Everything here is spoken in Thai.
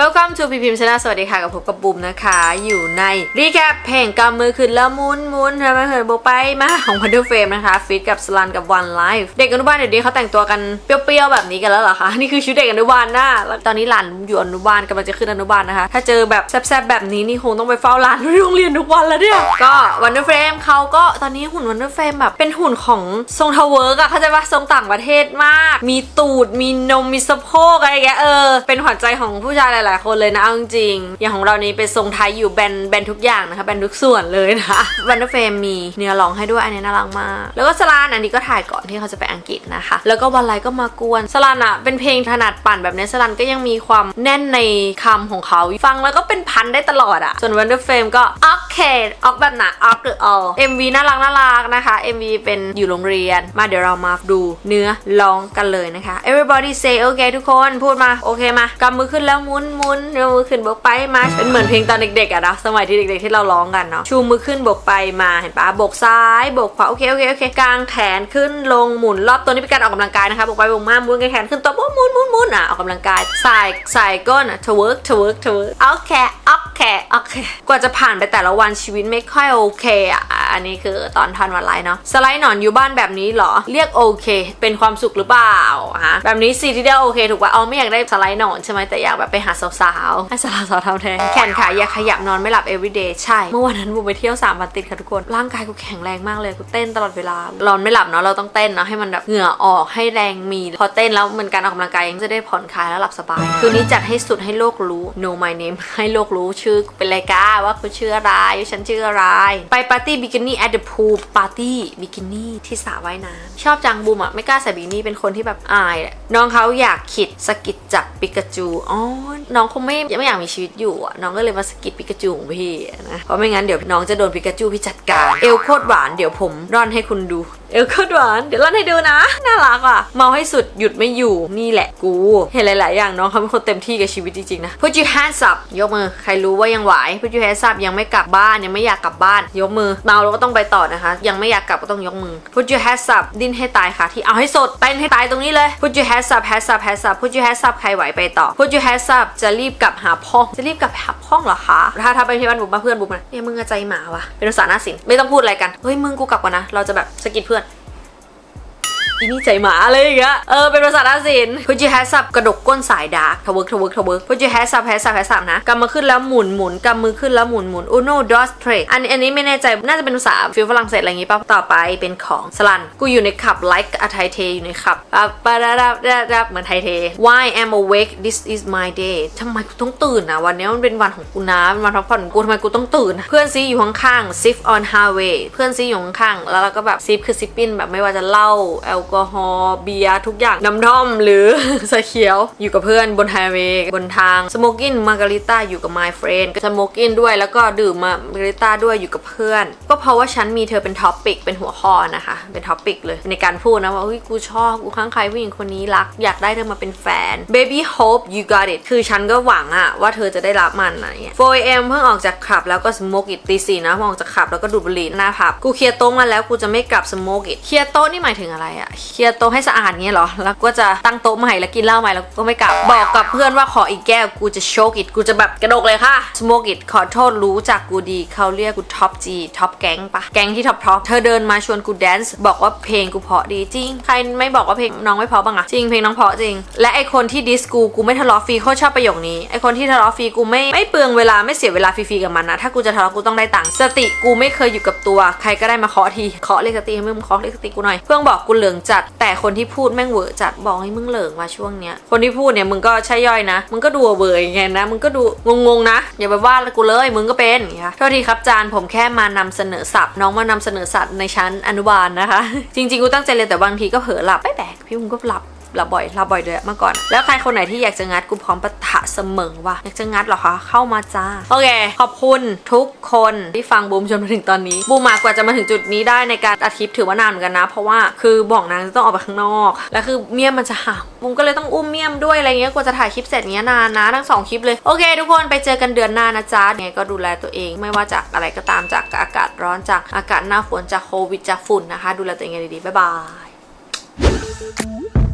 Welcome to พีพิมพ์ชนะสวัสดีค่ะกับพบกับบุมนะคะ อยู่ในรีแคปเพลงกำมือขึ้นแล้วมุนมุนทำไมเหินโบไปมาของ Wonder Frame นะคะฟิตกับสลันกับ One Life เด็กอนุบาลเดี๋ยวนี้เขาแต่งตัวกันเปรี้ยวๆแบบนี้กันแล้วเหรอคะนี่คือชุดเด็กอนุบาลนะแล้วตอนนี้หลานอยู่อนุบาลกำลังจะขึ้นอนุบาลนะคะ ถ้าเจอแบบแซ่บๆแบบนี้นี่คงต้องไปเฝ้าหลานที่โรงเรียนทุกวันแล้วเนี่ยก็ Wonder Frame เขาก็ตอนนี้หุ่น Wonder Frame แบบเป็นหุ่นของทรงทาวเวิร์กอะเข้าใจปะทรงต่างประเทศมาก มีตูดมีนมมีสะโพกอะไรอย่างเออเป็นขวัญใจของผู้ชายหลายๆ คนเลยนะเอาจริงอย่างของเรานี้เป็นทรงไทยอยู่แบนแบนทุกอย่างนะคะแบนทุกส่วนเลยนะคะวันเดอร์เฟรมมีเนื้อร้องให้ด้วยอันนี้น่ารักมาก แล้วก็สลานอันนี้ก็ถ่ายก่อนที่เขาจะไปอังกฤษนะคะ แล้วก็วันไลก็มากวนสลานอะเป็นเพลงถนัดปั่นแบบนี้สลานก็ยังมีความแน่นในคำของเขาฟังแล้วก็เป็นพันได้ตลอดอะส่วนวันเดอร์เฟรมก็ออกเคออกแบบหนออกหรือออ MV น่ารักน่ารักนะคะ MV เป็นอยู่โรงเรียน มาเดี๋ยวเรามาดูเนื้อร้องกันเลยนะคะ everybody say okay ทุกคนพูดมาโอเคมากำมือขึ้นแล้วมุนมุนชูมือขึ้นบกไปมาเป็นเหมือนเพลงตอนเด็กๆอะนะสมัยที่เด็กๆที่เราร้องกันเนาะชูมือขึ้นบกไปมาเห็นปะบกซ้ายบกขวาโอเคโอเคโอเคกางแขนขึ้นลงหมุนรอบตัวนี้เป็นการออกกำลังกายนะคะบกไปบกมาหมุนกางแขนขึ้นตัวหมุนหมุนหมุนหมุนอะออกกำลังกายสายสายก้นอะ to work to work to work โอเคโอ เคโอเค กว่าจะผ่านไปแต่ละวันชีวิตไม่ค่อยโอเคอะ อันนี้คือตอนทันวันไลน์เนาะ สไลด์หนอนอยู่บ้านแบบนี้เหรอ เรียกโอเค เป็นความสุขหรือเปล่าฮะ แบบนี้สิที่ได้โอเคถูกป่ะ เอ๋อไม่อยากได้สไลด์หนอนใช่ไหมแต่อยากแบบไปหาสาวๆให้สาวๆทำแทน แขนขาอยากขยับนอนไม่หลับ everyday ใช่ เมื่อวันนั้นบูไปเที่ยวสามวันติดค่ะทุกคน ร่างกายกูแข็งแรงมากเลยกูเต้นตลอดเวลานอนไม่หลับเนาะ เราต้องเต้นเนาะให้มันแบบเหงื่อออกให้แรงมี พอเต้นแล้วเหมือนการออกกำลังกายยังจะได้ผ่อนคลายแล้วหลับสบาย คืนนี้จัดให้สุดให้โลกรู้ know my name ให้โลกรู้ชอเป็นรายการว่ากูชื่ออะไรฉันชื่ออะไร ไปปาร์ตี้บิกินี่ at the pool ปาร์ตี้บิกินี่ที่สระว่ายน้ำชอบจังบูมอะไม่กล้าใส่บิกินี่เป็นคนที่แบบอายน้องเขาอยากขิดสกิดจับปิกาจูอ๋อน้องคงไม่ยังไม่อยากมีชีวิตอยู่อะน้องก็เลยมาสกิดปิกาจูของพี่นะเพราะไม่งั้นเดี๋ยวน้องจะโดนปิกาจูพี่จัดการเอวโคตรหวานเดี๋ยวผมร่อนให้คุณดูเอวโคตรหวานเดี๋ยวร่อนให้ดูนะ น่ารักอะ เมาให้สุดหยุดไม่อยู่นี่แหละกู เห็นหลาย ๆ อย่างน้องเขาเป็นคนเต็มที่กับชีวิตจริง ๆ นะ Put your hands up ยกมือ ใครรู้ว่ายังไหว Put your hands up ยังไม่กลับบ้านยังไม่อยากกลับบ้าน ยกมือเมาแล้วก็ต้องไปต่อนะคะ ยังไม่อยากกลับก็ต้องยกมือ Put your hands up ดิ้นให้ตายค่ะ ที่เอาให้สดเต้นให้ตายตรงนี้เลย Put your hands up hands up hands up Put your hands up ใครไหวไปต่อ Put your hands up จะรีบกลับหาพ่อจะรีบกลับหา ห้องเหรอคะ ถ้าถ้าไปที่บ้านบุ๋มมาเพื่อนบุ๋มนะเนี่ยมึงอะใจหมาว่ะเป็นภาษาหน้าสินไม่ต้องพูดอะไรกัน เฮ้ยมึงกูกลับก่อนนะ เราจะแบบสะกิดเพื่อน อีนี่ใจหมาอะไรอย่างเงี้ย เออ เป็นภาษาหน้าศิลป์ Put your hands up กระดกก้นสายดาร์กทะเวิร์กทะเวิร์กทะเวิร์ก Put your hands up hands up hands up นะกำมือขึ้นแล้วหมุนหมุนกำมือขึ้นแล้วหมุนหมุน Uno dos tres อันนี้อันนี้ไม่แน่ใจน่าจะเป็นภาษาฟิลฝรั่งเศสอะไรอย่างงี้ป่ะต่อไปเป็นของสลันกูอยู่ในขับ like a Thai tea อยู่ในขับปะปะดาดาดาดาเหมือนไทเท Why am awake this is my day ทำไมกูต้องตื่นนะวันนี้มันเป็นวันของกูนะเป็นวันพักผ่อนของกูทำไมกูต้องตื่น เพื่อนซีอยู่ข้างๆ sip on highway เพื่อนซีอยู่ข้างๆแล้วเราก็แบบ sip คือ sipping แบบไม่ว่าจะเหล้าแอลกอฮอล์เบียร์ทุกอย่างน้ำท่อมหรือสเขียวอยู่กับเพื่อนบนไฮเวย์บนทาง smoking margarita อยู่กับ my friend ก็ smoking ด้วยแล้วก็ดื่มมา margarita ด้วยอยู่กับเพื่อน ก็เพราะว่าฉันมีเธอเป็นท็อปิกเป็นหัวข้อนะคะ เป็นท็อปิกเลยในการพูดนะว่าเฮ้ยกูชอบกูข้างใครผู้หญิงคนนี้รัก อยากได้เธอมาเป็นแฟน baby hope you got it คือฉันก็หวังอะว่าเธอจะได้รับมันอะไรเงี้ย 4am เพิ่งออกจากคลับแล้วก็ smoke it ตีสี่นะพอออกจากคลับแล้วก็ดูดบุหรี่หน้าผับกูเคลียร์โต๊ะมาแล้วกูจะไม่กลับ smoke it เคลียร์โต๊ะนี่หมายถึงอะไรอะเคลียร์โต๊ะให้สะอาดเงี้ยเหรอ แล้วก็จะตั้งโต๊ะใหม่แล้วกินเหล้าใหม่แล้วก็ไม่กลับ บอกกับเพื่อนว่าขออีกแก้วกูจะ choke it กูจะแบบกระดกเลยค่ะ smoke it ขอโทษรู้จักกูดีเขาเรียกกูท็อปจีท็อปแก๊งปะแก๊งที่ท็อปท็อปเธอเดินมาชวนกูแดนซ์บอกว่าเพลงกูเพาะดีจริง ใครไม่บอกว่าเพลงน้องไม่เพาะบ้างอะจริงเพลงน้องเพาะจริง และไอคนที่ดิสกูกูไม่ทะเลาะฟรีโคตรชอบประโยคนี้ไอคนที่ทะเลาะฟรีกูไม่ไม่เปลืองเวลาไม่เสียเวลาฟรีๆกับมันนะถ้ากูจะทะเลาะกูต้องได้ตังค์สติกูไม่เคยอยู่กับตัว ใครก็ได้มาเคาะทีเคาะเรียกสติให้มึงเคาะเรียกสติกูหน่อยเพื่อนบอกกูเหลืองจัด แต่คนที่พูดแม่งเหวอจัดบอกให้มึงเหลิงมาช่วงเนี้ยคนที่พูดเนี่ยมึงก็ใช่ย่อยนะ มึงก็ดูเบอร์ไงนะมึงก็ดูงงๆนะอย่าไปว่ากูเลยมึงก็เป็นอย่างเงี้ยโทษทีครับจานผมแค่มานำเสนอศัพท์น้องมานำเสนอสัตว์ในชั้นอนุบาลนะคะ จริงๆกูตั้งใจเรียนแต่บางทีก็เผลอหลับไม่แปลกพี่มึงก็หลับหลับบ่อยหลับบ่อยเลยอเมื่อก่อน แล้วใครคนไหนที่อยากจะงัดกูพร้อมปะทะ เสมอว่ะอยากจะงัดเหรอคะ เข้ามาจ้า โอเค ขอบคุณทุกคนที่ฟังบูมจนมาถึงตอนนี้ บูมมากกว่าจะมาถึงจุดนี้ได้ในการอาทิตย์ถือว่านานเหมือนกันนะ เพราะว่าคือบอกนางจะต้องออกไปข้างนอก แล้วคือเมียมมันจะห่าวบูมก็เลยต้องอุ้มเมียมด้วยอะไรเงี้ยกว่าจะถ่ายคลิปเสร็จเงี้ยนานนะทั้งสองคลิปเลยโอเค ทุกคนไปเจอกันเดือนหน้านะจ๊ะยังไงก็ดูแลตัวเอง ไม่ว่าจากอะไรก็ตามจากอากาศร้อนจากอากาศหน้าฝนจากโควิดจากฝุ่นนะคะ ดูแลตัวเองดีๆบ๊ายบาย